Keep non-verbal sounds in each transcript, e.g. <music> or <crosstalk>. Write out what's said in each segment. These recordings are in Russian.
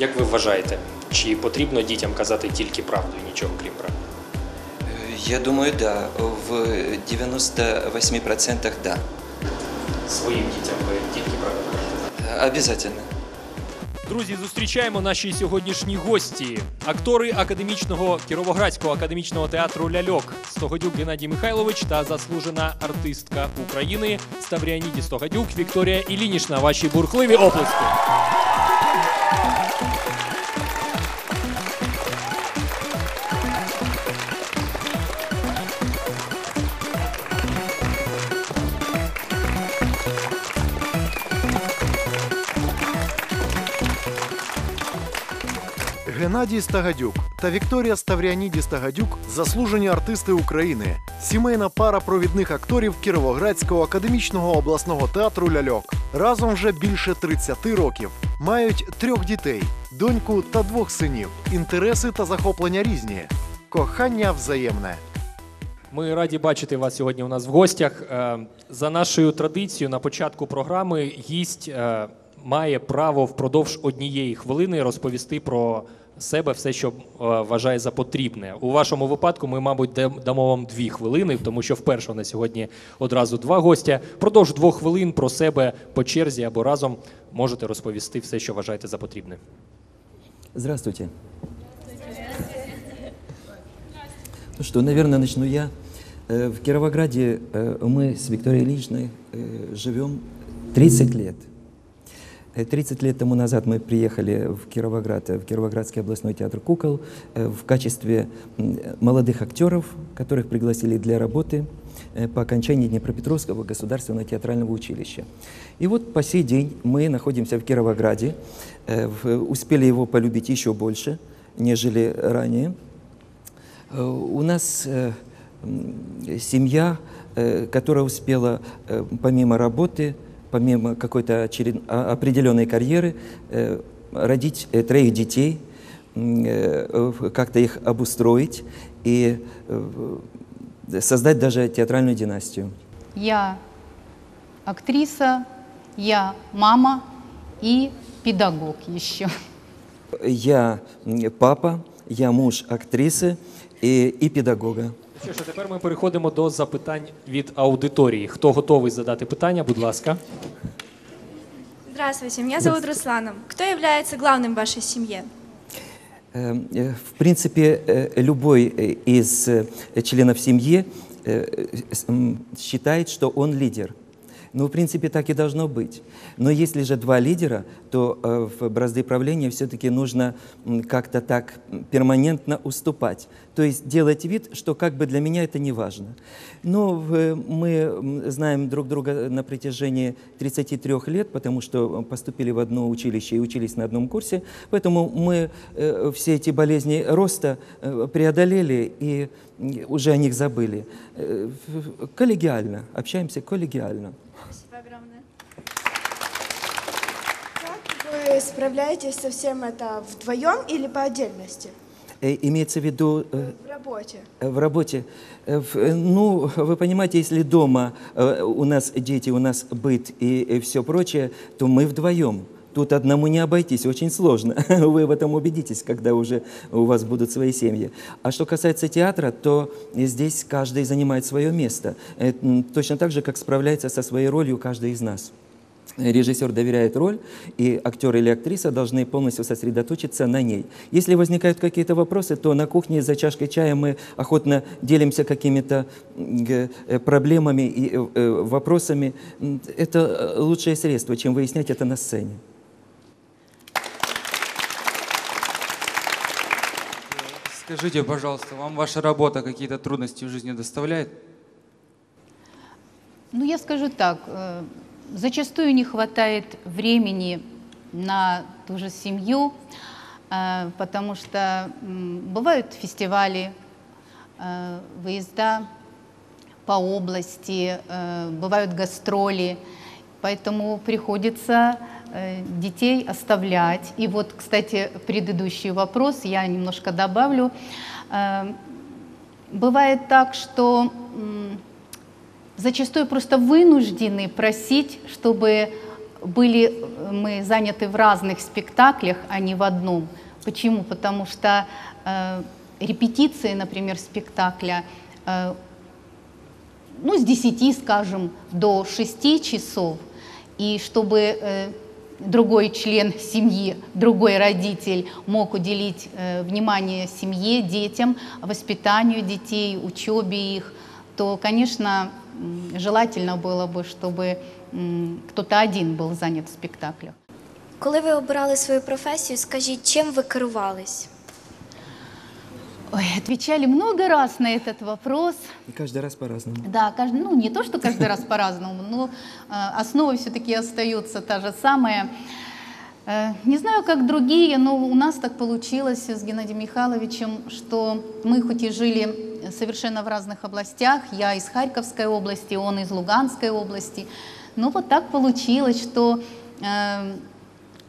Як ви вважаєте, чи потрібно дітям казати тільки правду і нічого крім правди? Я думаю, да. В 98% да. Своїм дітям ви тільки правду кажете? Обязательно. Друзі, зустрічаємо наші сьогоднішні гості. Актори академічного Кіровоградського академічного театру Ляльок Стогодюк Геннадій Михайлович та заслужена артистка України Ставріаніді Стогодюк Вікторія Ілінішна. Ваші бурхливі оплески. Геннадій Стагадюк та Вікторія Ставріаніді Стагадюк заслужені артисти України, сімейна пара провідних акторів Кіровоградського академічного обласного театру Ляльок. Разом вже більше 30 років. Мають трьох дітей, доньку та двох синів. Інтереси та захоплення різні. Кохання взаємне. Ми раді бачити вас сьогодні у нас в гостях. Е, За нашою традицією, на початку програми гість е, має право впродовж однієї хвилини розповісти про себе все, що е, вважає за потрібне. У вашому випадку ми, мабуть, дам- дамо вам дві хвилини, тому що вперше на сьогодні одразу два гостя. Продовж двох хвилин про себе по черзі або разом можете розповісти все, що вважаєте за потрібне. Здравствуйте. Ну что, наверное, начну я. Э, В Кировограде э, мы с Викторией Ильиничной э, живем 30 лет. Э, 30 лет тому назад мы приехали в Кировоград, э, в Кировоградский областной театр кукол э, в качестве молодых актеров, которых пригласили для работы э, по окончании Днепропетровского государственного театрального училища. И вот по сей день мы находимся в Кировограде, э, успели его полюбить еще больше, нежели ранее. Э, У нас э, семья, э, которая успела э, помимо работы, помимо какой-то очеред- а- определенной карьеры, э, родить э, троих детей, э, как-то их обустроить и создать даже театральную династию. Я актриса, я мама и педагог еще. Я папа, я муж актрисы и, и педагога. Що ж, а тепер ми переходимо до запитань від аудиторії. Хто готовий задати питання, будь ласка. Здравствуйте, меня зовут Руслана. Кто является главным в вашей семье? Э, э, В принципе, э, любой э, из э, членов семьи э, с- м, считает, что он лидер. Ну, в принципе, так и должно быть. Но если же два лидера, то э, в бразды правления все-таки нужно м, как-то так м, перманентно уступать. То есть делать вид, что как бы для меня это не важно. Но в- мы знаем друг друга на протяжении 33 лет, потому что поступили в одно училище и учились на одном курсе. Поэтому мы э, все эти болезни роста э, преодолели и уже о них забыли. Э, Коллегиально, общаемся коллегиально. Спасибо огромное. Как вы справляетесь со всем это вдвоем или по отдельности? Э, Имеется в виду э, В работе. Э, В работе. Ну, вы понимаете, если дома у нас дети, у нас быт и, все прочее, то мы вдвоем. Тут одному не обойтись, очень сложно. <laughs> Вы в этом убедитесь, когда уже у вас будут свои семьи. А что касается театра, то здесь каждый занимает свое место. Точно так же, как справляется со своей ролью каждый из нас. Режиссер доверяет роль, и актер или актриса должны полностью сосредоточиться на ней. Если возникают какие-то вопросы, то на кухне за чашкой чая мы охотно делимся какими-то э, проблемами и э, э, вопросами. Это лучшее средство, чем выяснять это на сцене. Скажите, пожалуйста, вам ваша работа какие-то трудности в жизни доставляет? Ну, я скажу так, зачастую не хватает времени на ту же семью, э, потому что бывают фестивали, э, выезда по области, э, бывают гастроли, поэтому приходится детей оставлять. И вот, кстати, предыдущий вопрос я немножко добавлю. Бывает так, что зачастую просто вынуждены просить, чтобы были мы заняты в разных спектаклях, а не в одном. Почему? Потому что э, репетиции, например, спектакля, э, ну, с 10, скажем, до 6 часов, и чтобы э, другой член семьи, другой родитель мог уделить э, внимание семье, детям, воспитанию детей, учебе их, то, конечно, желательно было бы, чтобы кто-то один был занят в спектаклях. Коли ви обирали свою професію, скажіть, чим ви керувались? Ой, отвечали много раз на этот вопрос. И каждый раз по-разному. Да, каждый, ну не то, что каждый раз по-разному, но э, основа все-таки остается та же самая. Э, не знаю, как другие, но у нас так получилось с Геннадием Михайловичем, что мы хоть и жили совершенно в разных областях, я из Харьковской области, он из Луганской области, но вот так получилось, что э,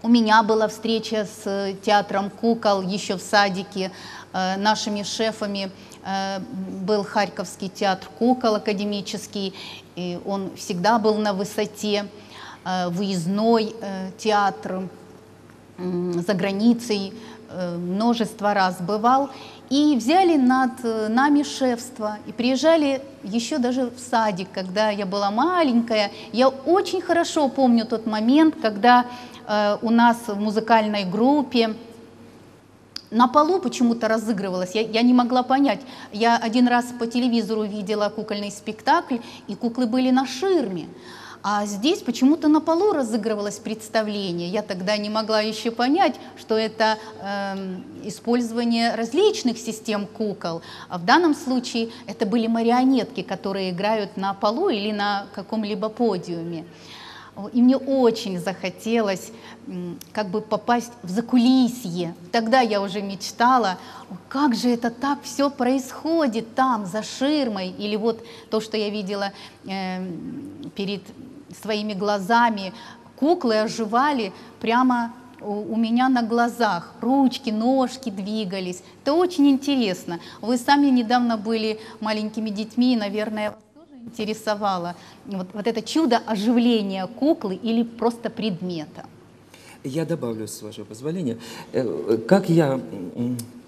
у меня была встреча с театром кукол еще в садике. Э, Нашими шефами э, был Харьковский театр кукол академический, и он всегда был на высоте. Э, Выездной э, театр м, за границей э, множество раз бывал. И взяли над э, нами шефство. И приезжали еще даже в садик, когда я была маленькая. Я очень хорошо помню тот момент, когда э, у нас в музыкальной группе на полу почему-то разыгрывалось. Я, я не могла понять. Я один раз по телевизору видела кукольный спектакль, и куклы были на ширме. А здесь почему-то на полу разыгрывалось представление. Я тогда не могла еще понять, что это эм, использование различных систем кукол. А в данном случае это были марионетки, которые играют на полу или на каком-либо подиуме. И мне очень захотелось как бы попасть в закулисье. Тогда я уже мечтала, «О, как же это так все происходит там, за ширмой. Или вот то, что я видела э, перед своими глазами. Куклы оживали прямо у меня на глазах. Ручки, ножки двигались. Это очень интересно. Вы сами недавно были маленькими детьми, и, наверное, вас тоже интересовало вот, вот это чудо оживления куклы или просто предмета. Я добавлю, с вашего позволения, Э, как я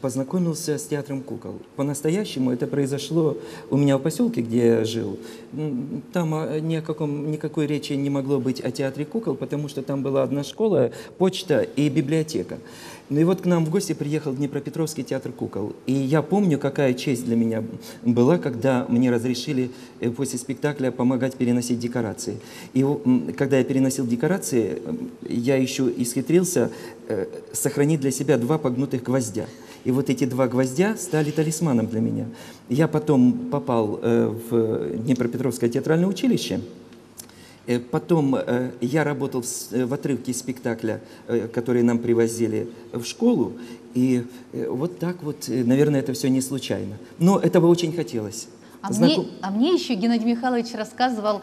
познакомился с театром кукол. По-настоящему это произошло у меня в поселке, где я жил. Там а, ни о каком, никакой речи не могло быть о театре кукол, потому что там была одна школа, почта и библиотека. Ну и вот к нам в гости приехал Днепропетровский театр кукол. И я помню, какая честь для меня была, когда мне разрешили э, после спектакля помогать переносить декорации. И когда я переносил декорации, я еще исхитрился э, сохранить для себя два погнутых гвоздя. И вот эти два гвоздя стали талисманом для меня. Я потом попал э, в Днепропетровское театральное училище. Э, Потом э, я работал в, э, отрывке спектакля, который нам привозили в школу. И вот так вот, наверное, это все не случайно. Но этого очень хотелось. А, Знаком- мне, а мне еще Геннадий Михайлович рассказывал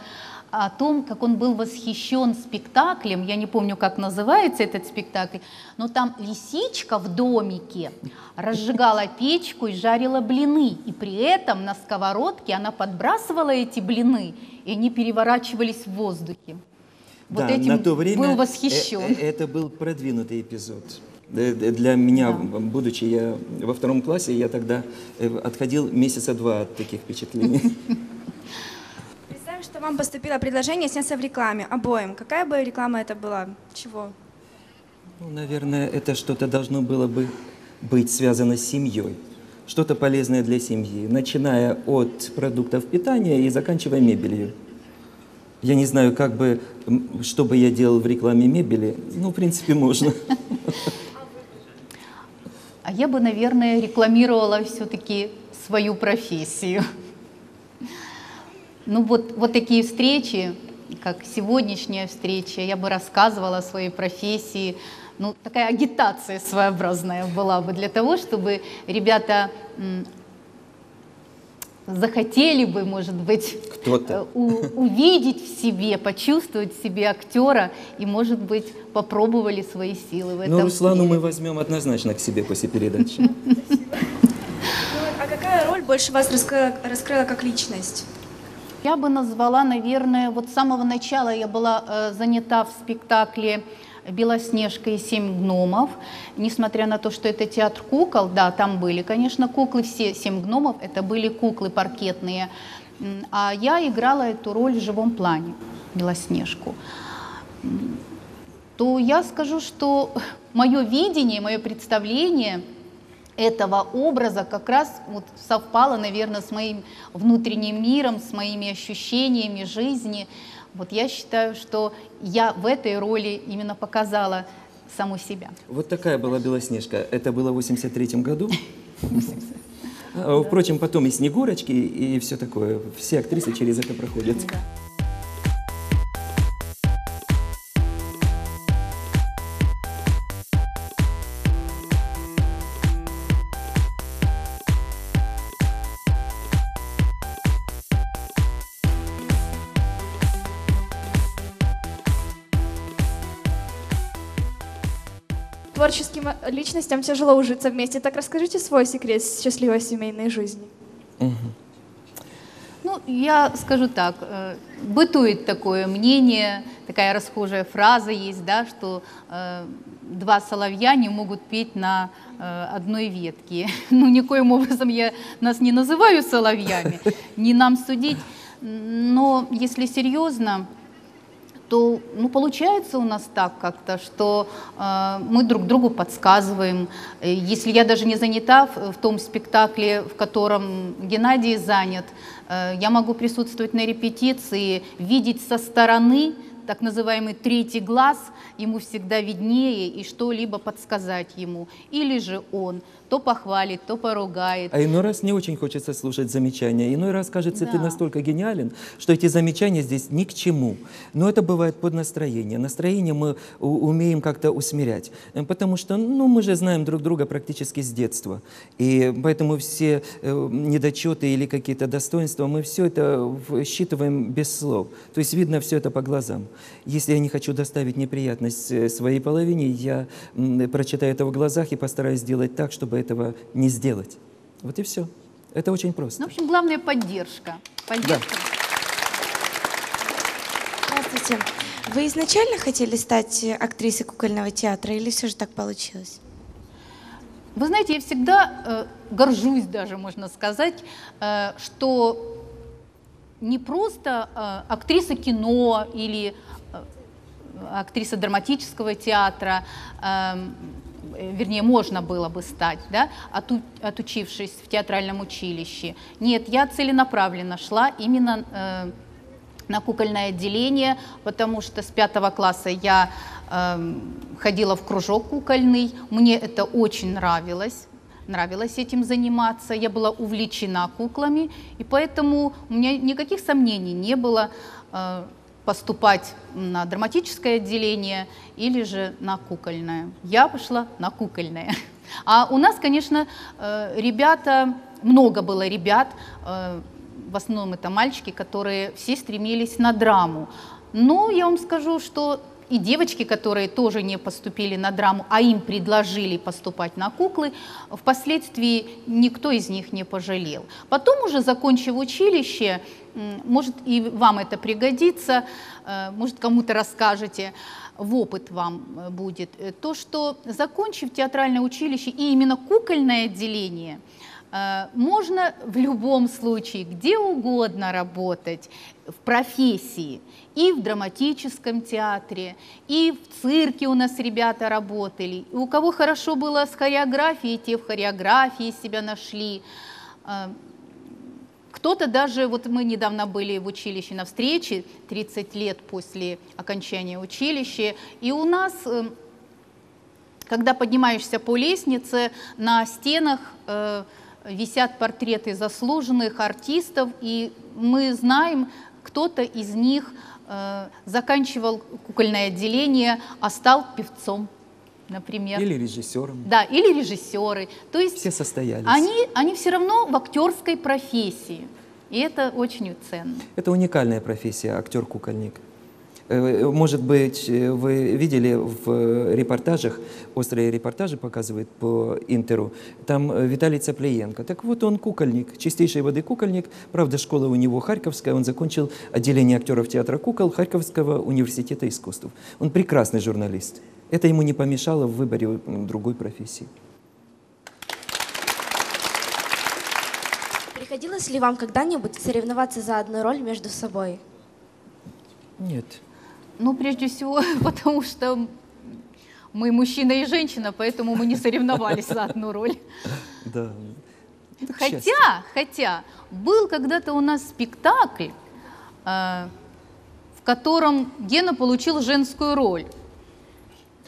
о том, как он был восхищен спектаклем. Я не помню, как называется этот спектакль, но там лисичка в домике разжигала печку и жарила блины. И при этом на сковородке она подбрасывала эти блины, и они переворачивались в воздухе. Вот Да, этим на то время был э, восхищен. э, это был продвинутый эпизод. Э, Для меня, Да. будучи я во втором классе, я тогда отходил месяца два от таких впечатлений. <laughs> Представим, что вам поступило предложение сняться в рекламе обоим. Какая бы реклама это была? Чего? Ну, наверное, это что-то должно было бы быть связано с семьей. Что-то полезное для семьи, начиная от продуктов питания и заканчивая мебелью. Я не знаю, как бы, что бы я делал в рекламе мебели. Ну, в принципе, можно. А я бы, наверное, рекламировала все-таки свою профессию. Ну вот, вот такие встречи, как сегодняшняя встреча, я бы рассказывала о своей профессии. Ну, такая агитация своеобразная была бы для того, чтобы ребята захотели бы, может быть, Кто-то. э, у- увидеть в себе, почувствовать в себе актера и, может быть, попробовали свои силы в этом. Ну, Руслану деле. мы возьмем однозначно к себе после передачи. <laughs> Ну, а какая роль больше вас раскрыла как личность? Я бы назвала, наверное, вот с самого начала я была э, занята в спектакле «Белоснежка и семь гномов». Несмотря на то, что это театр кукол, да, там были, конечно, куклы, все семь гномов, это были куклы паркетные. А я играла эту роль в живом плане, Белоснежку. То я скажу, что <laughs> мое видение, мое представление этого образа как раз вот совпало, наверное, с моим внутренним миром, с моими ощущениями жизни. Вот я считаю, что я в этой роли именно показала саму себя. Вот такая была Белоснежка. Это было в 83 году. <laughs> А, Впрочем, потом и Снегурочки, и все такое. Все актрисы через это проходят. Творческим э, личностям тяжело ужиться вместе. Так расскажите свой секрет счастливой семейной жизни. Ну, я скажу так, э, бытует такое мнение, такая расхожая фраза есть, да, что э, два соловья не могут петь на э, одной ветке. <laughs> Ну, никоим образом я нас не называю соловьями, не нам судить. Но если серьезно, то ну, получается у нас так как-то, что э, мы друг другу подсказываем. Э, Если я даже не занята в, в том спектакле, в котором Геннадий занят, э, я могу присутствовать на репетиции, видеть со стороны так называемый третий глаз, ему всегда виднее и что-либо подсказать ему. Или же он то похвалит, то поругает. А иной раз не очень хочется слушать замечания. Иной раз кажется, ты Да. настолько гениален, что эти замечания здесь ни к чему. Но это бывает под настроение. Настроение мы умеем как-то усмирять. Э, Потому что ну, мы же знаем друг друга практически с детства. И поэтому все э, недочеты или какие-то достоинства, мы все это считываем без слов. То есть видно все это по глазам. Если я не хочу доставить неприятность э, своей половине, я прочитаю это в глазах и постараюсь сделать так, чтобы этого не сделать. Вот и все. Это очень просто. Ну, в общем, главное поддержка. Поддержка. Здравствуйте. Вы изначально хотели стать э, актрисой кукольного театра или все же так получилось? Вы знаете, я всегда э, горжусь даже, можно сказать, э, что не просто э, актриса кино или актриса драматического театра, эм, э, вернее, можно было бы стать, да, оту- отучившись в театральном училище. Нет, я целенаправленно шла именно э, на кукольное отделение, потому что с пятого класса я эм, ходила в кружок кукольный, мне это очень нравилось, нравилось этим заниматься, я была увлечена куклами, и поэтому у меня никаких сомнений не было э, поступать на драматическое отделение или же на кукольное. Я пошла на кукольное. А у нас, конечно, э, ребята, много было ребят, э, в основном это мальчики, которые все стремились на драму. Но я вам скажу, что и девочки, которые тоже не поступили на драму, а им предложили поступать на куклы, впоследствии никто из них не пожалел. Потом уже, закончив училище, может и вам это пригодится, э, может кому-то расскажете, в опыт вам э, будет, э, то, что закончив театральное училище и именно кукольное отделение, Можно в любом случае, где угодно работать в профессии. И в драматическом театре, и в цирке у нас ребята работали. И у кого хорошо было с хореографией, те в хореографии себя нашли. Э, Кто-то даже, вот мы недавно были в училище на встрече, 30 лет после окончания училища, и у нас э, когда поднимаешься по лестнице, на стенах э, висят портреты заслуженных артистов, и мы знаем, кто-то из них э, заканчивал кукольное отделение, а стал певцом, например. Или режиссером. Да, или режиссеры. То есть Все состоялись. они, они все равно в актерской профессии. И это очень ценно. Это уникальная профессия, актер-кукольник. Э, Может быть, э, вы видели в э, репортажах, острые репортажи показывают по Интеру, там Виталий Цаплиенко. Так вот он кукольник, чистейшей воды кукольник. Правда, школа у него Харьковская, он закончил отделение актеров театра кукол Харьковского университета искусств. Он прекрасный журналист. Это ему не помешало в выборе другой профессии. Приходилось ли вам когда-нибудь соревноваться за одну роль между собой? Нет. Ну, прежде всего, <laughs> потому что мы мужчина и женщина, поэтому мы не соревновались за одну роль. Да. Хотя, хотя, был когда-то у нас спектакль, э, в котором Гена получил женскую роль.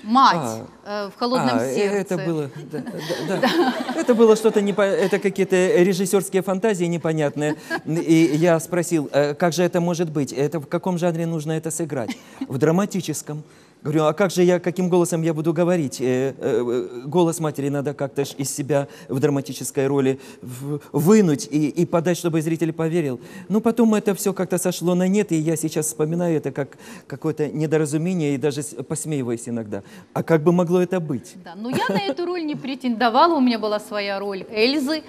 Мать э, в холодном А, э, сердце. Это было, да, да, да. <laughs> Это было что-то не это какие-то режиссерские фантазии непонятные. И я спросил, «Э, как же это может быть? Это в каком жанре нужно это сыграть? В драматическом. Говорю, а как же я, каким голосом я буду говорить? Э, э, Голос матери надо как-то из себя в драматической роли в- вынуть и, и подать, чтобы зритель поверил. Ну, потом это все как-то сошло на нет, и я сейчас вспоминаю это как какое-то недоразумение и даже посмеиваюсь иногда. А как бы могло это быть? Да, но я на эту роль не претендовала, у меня была своя роль Эльзы.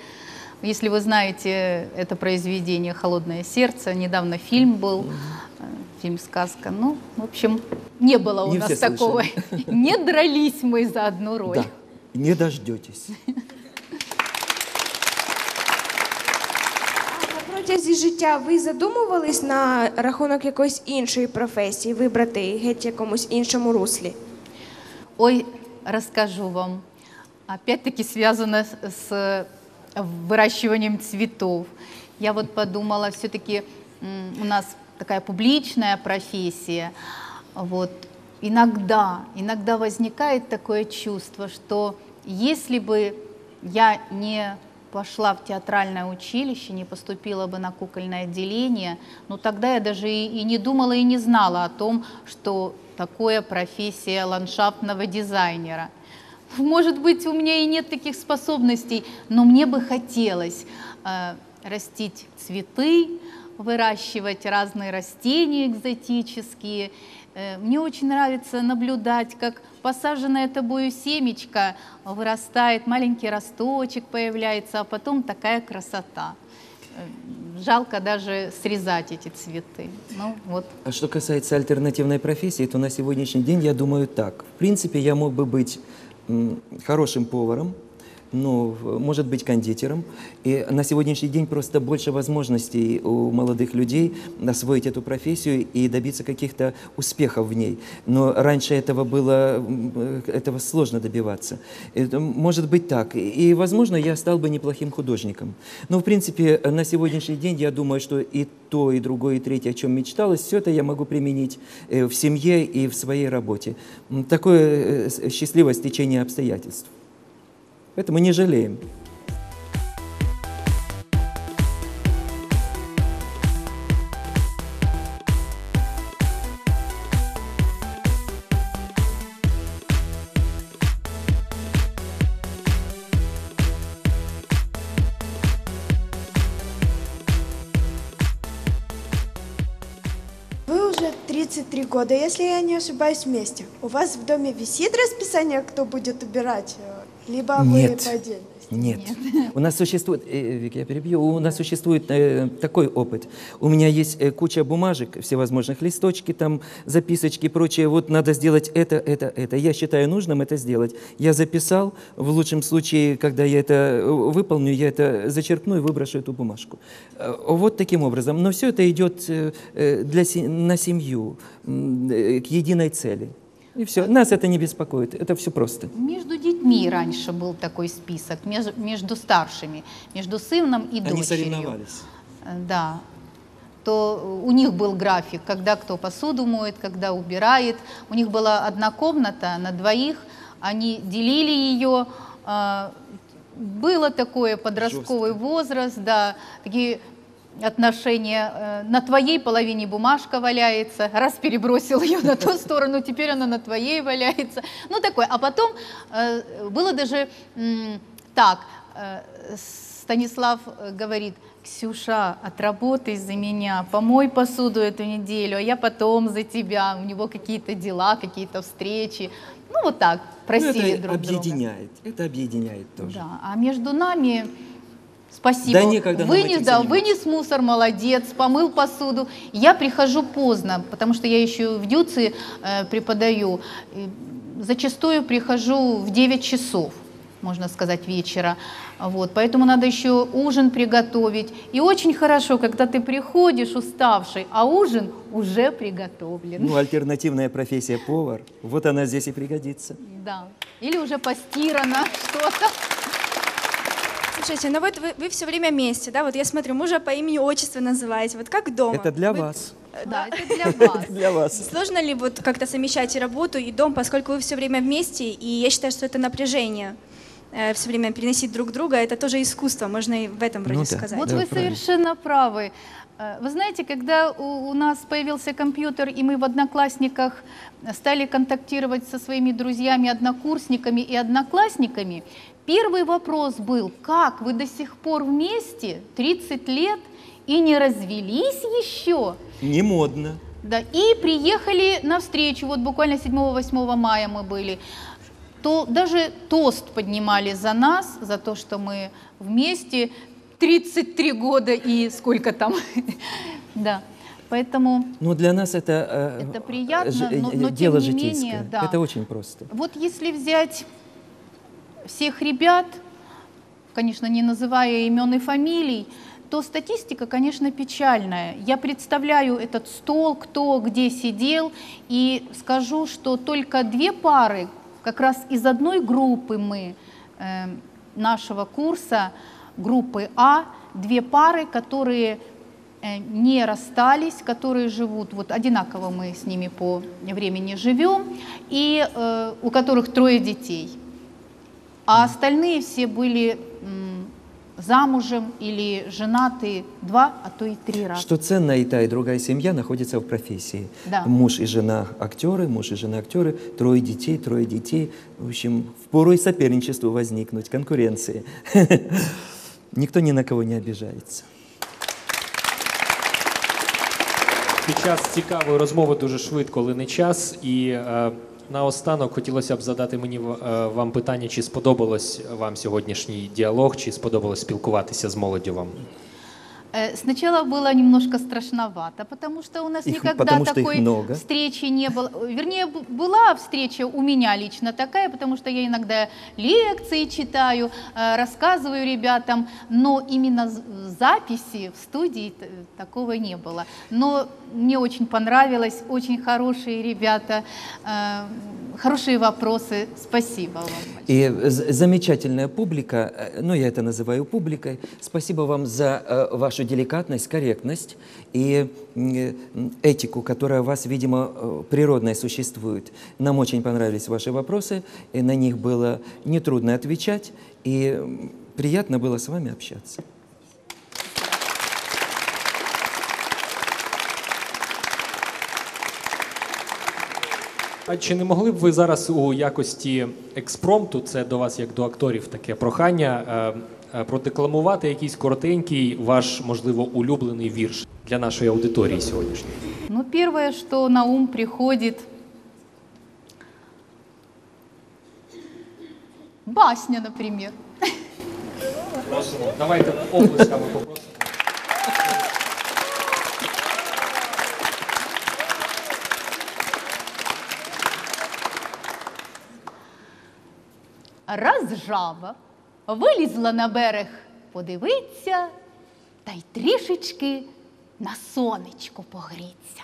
Если вы знаете это произведение «Холодное сердце», недавно фильм был, э, фильм «Сказка». Ну, в общем, не было у Не нас все такого. <laughs> Не дрались мы за одну роль. Да, не дождетесь. На протязі життя ви задумувались на рахунок якоїсь іншої професії, вибрати геть якомусь іншому руслі? Ой, расскажу вам. Опять-таки связано с, с выращиванием цветов. Я вот подумала, все-таки у нас такая публичная профессия. Вот. Иногда, иногда возникает такое чувство, что если бы я не пошла в театральное училище, не поступила бы на кукольное отделение, ну тогда я даже и, и не думала и не знала о том, что такое профессия ландшафтного дизайнера. Может быть, у меня и нет таких способностей, но мне бы хотелось э, растить цветы, выращивать разные растения экзотические. Э, Мне очень нравится наблюдать, как посаженное тобою семечко вырастает, маленький росточек появляется, а потом такая красота. Э, Жалко даже срезать эти цветы. Ну вот. А что касается альтернативной профессии, то на сегодняшний день я думаю так. В принципе, я мог бы быть хорошим поваром, ну, может быть, кондитером. И на сегодняшний день просто больше возможностей у молодых людей освоить эту профессию и добиться каких-то успехов в ней. Но раньше этого было, этого сложно добиваться. Это может быть так. И, возможно, я стал бы неплохим художником. Но, в принципе, на сегодняшний день я думаю, что и то, и другое, и третье, о чем мечталось, все это я могу применить э, в семье и в своей работе. Такое э, счастливое стечение обстоятельств. Поэтому не жалеем. Вы уже 33 года, если я не ошибаюсь, вместе. У вас в доме висит расписание, кто будет убирать? Либо вы Нет. по отдельности? Нет. У нас существует, э, Вик, я перебью, у нас существует э, такой опыт. У меня есть э, куча бумажек, всевозможных листочки, там, записочки и прочее. Вот надо сделать это, это, это. Я считаю нужным это сделать. Я записал. В лучшем случае, когда я это э, выполню, я это зачеркну и выброшу эту бумажку. Э, Вот таким образом. Но все это идет э, для, на семью, э, к единой цели. И все. Нас это не беспокоит. Это все просто. Между детьми раньше был такой список, меж- между старшими, между сыном и дочерью. Э, Да. То у них был график, когда кто посуду моет, когда убирает. У них была одна комната на двоих, они делили ее. а, Было такое подростковый возраст, да, такие отношения. э, На твоей половине бумажка валяется, раз перебросил ее на ту сторону, теперь она на твоей валяется. Ну такое. А потом э, было даже так, э, Станислав говорит, Ксюша, отработай за меня, помой посуду эту неделю, а я потом за тебя. У него какие-то дела, какие-то встречи. Ну вот так, Ну, просили это друг друга. объединяет. Это объединяет тоже. Да, а между нами спасибо. Да некогда нам вынес, да, заниматься. вынес мусор, молодец, помыл посуду. Я прихожу поздно, потому что я еще в Дюце э, преподаю. Зачастую прихожу в 9 часов, можно сказать, вечера. Вот, поэтому надо еще ужин приготовить. И очень хорошо, когда ты приходишь уставший, а ужин уже приготовлен. Ну, альтернативная профессия повар, вот она здесь и пригодится. Да. Или уже постирано <laughs> что-то. Слушайте, ну вот вы, все время вместе, да? Вот я смотрю, мужа по имени отчеству называете. Вот как дома? Это для Вы- вас. Да, это для вас. <laughs> Для вас. Сложно ли вот как-то совмещать и работу, и дом, поскольку вы все время вместе, и я считаю, что это напряжение все время переносить друг друга, это тоже искусство, можно и в этом вроде Ну да. сказать. Вот Да, вы правильно. совершенно правы. Э, Вы знаете, когда у, у нас появился компьютер, и мы в Одноклассниках стали контактировать со своими друзьями, однокурсниками и одноклассниками, первый вопрос был, как вы до сих пор вместе, 30 лет, и не развелись еще? Не модно. Да, и приехали на встречу, вот буквально 7-8 мая мы были, то даже тост поднимали за нас, за то, что мы вместе 33 года и сколько там. <laughs> Да, поэтому Ну, для нас это, э, Это приятно, но- э, но дело тем не житейское. менее, да. Это очень просто. вот если взять всех ребят, конечно, не называя имен и фамилий, то статистика, конечно, печальная. Я представляю этот стол, кто где сидел, и скажу, что только две пары, как раз из одной группы мы, э, нашего курса, группы А, две пары, которые э, не расстались, которые живут, вот одинаково мы с ними по времени живем, и э, у которых трое детей А остальные все были м, замужем или женаты два, а то и три раза. Что ценно, и та, и другая семья находится в профессии. Да. Муж и жена актеры, муж и жена актеры, трое детей, трое детей. В общем, впору и соперничеству возникнуть, конкуренции. <laughs> Никто ни на кого не обижается. Під час цікавої розмови дуже швидко лине час, і е, наостанок хотілося б задати мені е, вам питання, чи сподобалось вам сьогоднішній діалог, чи сподобалось спілкуватися з молоддю вам? Э, Сначала было немножко страшновато, потому что у нас Их- никогда такой встречи не было. Вернее, была встреча у меня лично такая, потому что я иногда лекции читаю, э, рассказываю ребятам, но именно записи в студии такого не было. Но мне очень понравилось, очень хорошие ребята, э, хорошие вопросы. Спасибо вам. И з- замечательная публика, э, ну я это называю публикой. Спасибо вам за э, вашу деликатность, корректность и этику, которая у вас, видимо, э, природной существует. Нам очень понравились ваши вопросы, и на них было нетрудно отвечать, и приятно было с вами общаться. А чи не могли б ви зараз у якості експромту, це до вас як до акторів таке прохання, е, е, продекламувати якийсь коротенький ваш, можливо, улюблений вірш для нашої аудиторії сьогоднішньої? Ну, первое, что на ум приходит, басня. Просимо. Давайте облисками попросимо. Раз жаба вилізла на берег, подивиться, та й трішечки на сонечко погріться.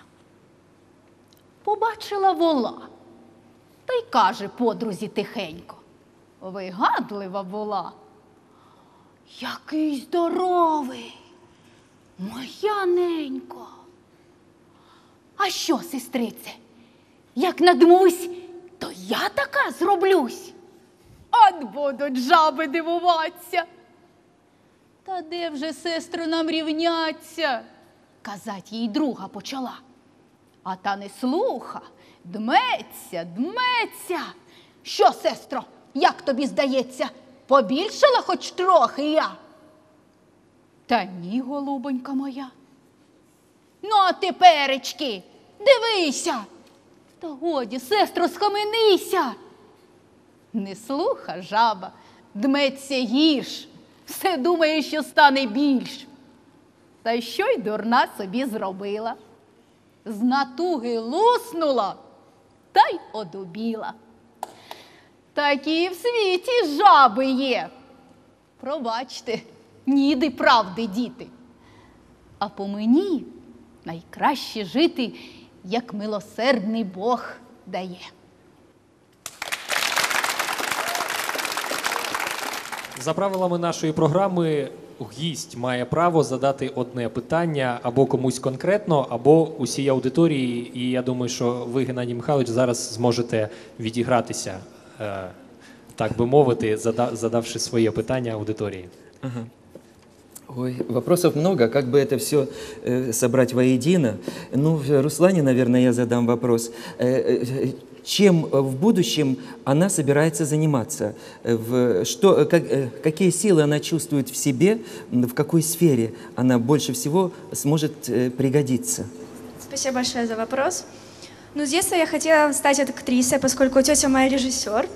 Побачила вола, та й каже подрузі тихенько. Вигадлива була. Який здоровий, моя ненько. А що, сестрице, як надмусь, то я така зроблюсь. От будуть жаби дивуватися. Та де вже, сестро, нам рівняться? Казать їй друга почала. А та не слуха, дметься, дметься. Що, сестро, як тобі здається, побільшала хоч трохи я? Та ні, голубонька моя. Ну, а теперечки, дивися. Та годі, сестро, схаменися. Не слуха жаба, дметься гірш, все думає, що стане більш. Та що й дурна собі зробила? З натуги луснула та й одубіла. Такі в світі жаби є. Пробачте, ніди правди діти. А по мені найкраще жити, як милосердний Бог дає. За правилами нашої програми, гість має право задати одне питання або комусь конкретно, або усій аудиторії. І я думаю, що ви, Геннадій Михайлович, зараз зможете відігратися, е, так би мовити, зада- задавши своє питання аудиторії. Ой, вопросов много, как бы это все собрать воедино. Ну, в Руслане, наверное, я задам вопрос. Э, э, Чем э, в будущем она собирается заниматься? Э, В что, э, как, э, какие силы она чувствует в себе, в какой сфере она больше всего сможет пригодиться? Спасибо большое за вопрос. Ну, с детства я хотела стать актрисой, поскольку тетя моя режиссер.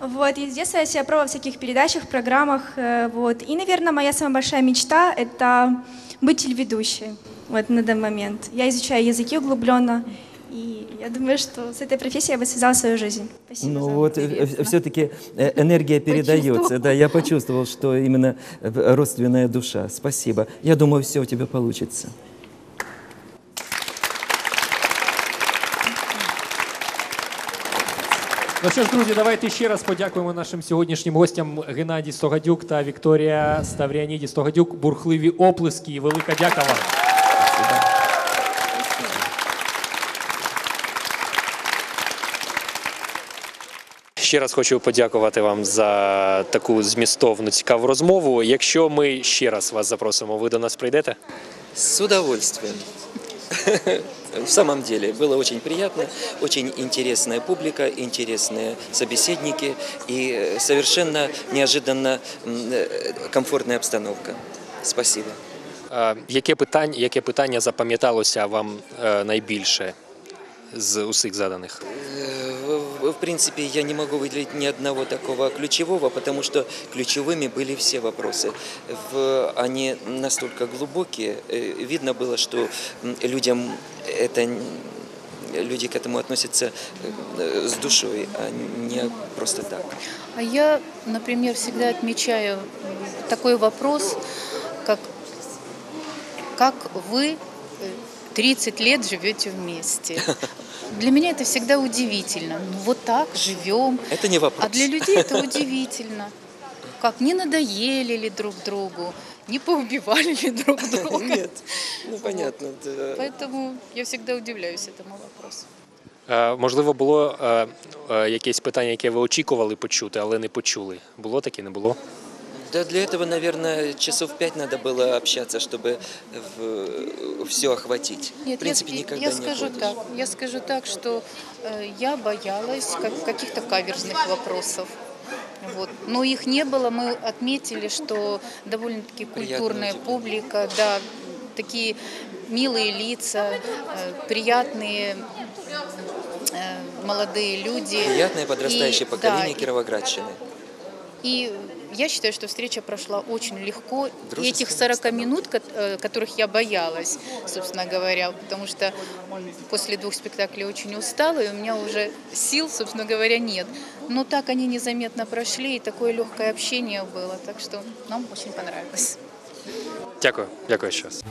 Вот, и с детства я себя пробовала в всяких передачах, программах. Вот. И, наверное, моя самая большая мечта — это быть телеведущей вот, на данный момент. Я изучаю языки углубленно, и я думаю, что с этой профессией я бы связала свою жизнь. Спасибо Ну за вот, интересно. все-таки энергия передается. Да, я почувствовал, что именно э, родственная душа. Спасибо. Я думаю, все у тебя получится. Ну що ж, друзі, давайте ще раз подякуємо нашим сьогоднішнім гостям Геннадій Стогадюк та Вікторія Ставріаніді Стогадюк. Бурхливі оплески і велика дяка вам. Ще раз хочу подякувати вам за таку змістовну цікаву розмову. Якщо ми ще раз вас запросимо, ви до нас прийдете? С удовольствием. В самом деле, было очень приятно, очень интересная публика, интересные собеседники и э, совершенно неожиданно м, э, комфортная обстановка. Спасибо. Е, Яке питання, яке питання запам'яталося вам е, найбільше з усіх заданих? В- принципе, я не могу выделить ни одного такого ключевого, потому что ключевыми были все вопросы. В- Они настолько глубокие, э, видно было, что людям это люди к этому относятся э, с душой, а не просто так. А я, например, всегда отмечаю такой вопрос, как как вы э, 30 лет живете вместе. Для меня это всегда удивительно. Ну вот так живем. Это не вопрос. А для людей это удивительно. Как не надоели ли друг другу, не поубивали ли друг друга. <laughs> Нет, ну понятно. это- Поэтому я всегда удивляюсь этому вопросу. Можливо, було е, е, якесь питання, яке ви очікували почути, але не почули. Було таке, не було? Да для этого, наверное, часов пять надо было общаться, чтобы все охватить. Нет, в принципе, я, никогда я не скажу охватишь. так. Я скажу так, что э, я боялась как- каких-то каверзных вопросов. Вот. Но их не было. Мы отметили, что довольно-таки культурная публика, да, такие милые лица, э, приятные э, молодые люди. Приятное подрастающее И, поколение да, Кировоградщины. И я считаю, что встреча прошла очень легко. И этих 40 минут, э, которых я боялась, собственно говоря, потому что после двух спектаклей очень устала, и у меня уже сил, собственно говоря, нет. Но так они незаметно прошли, и такое легкое общение было. Так что нам очень понравилось. Дякую, дякую ще раз.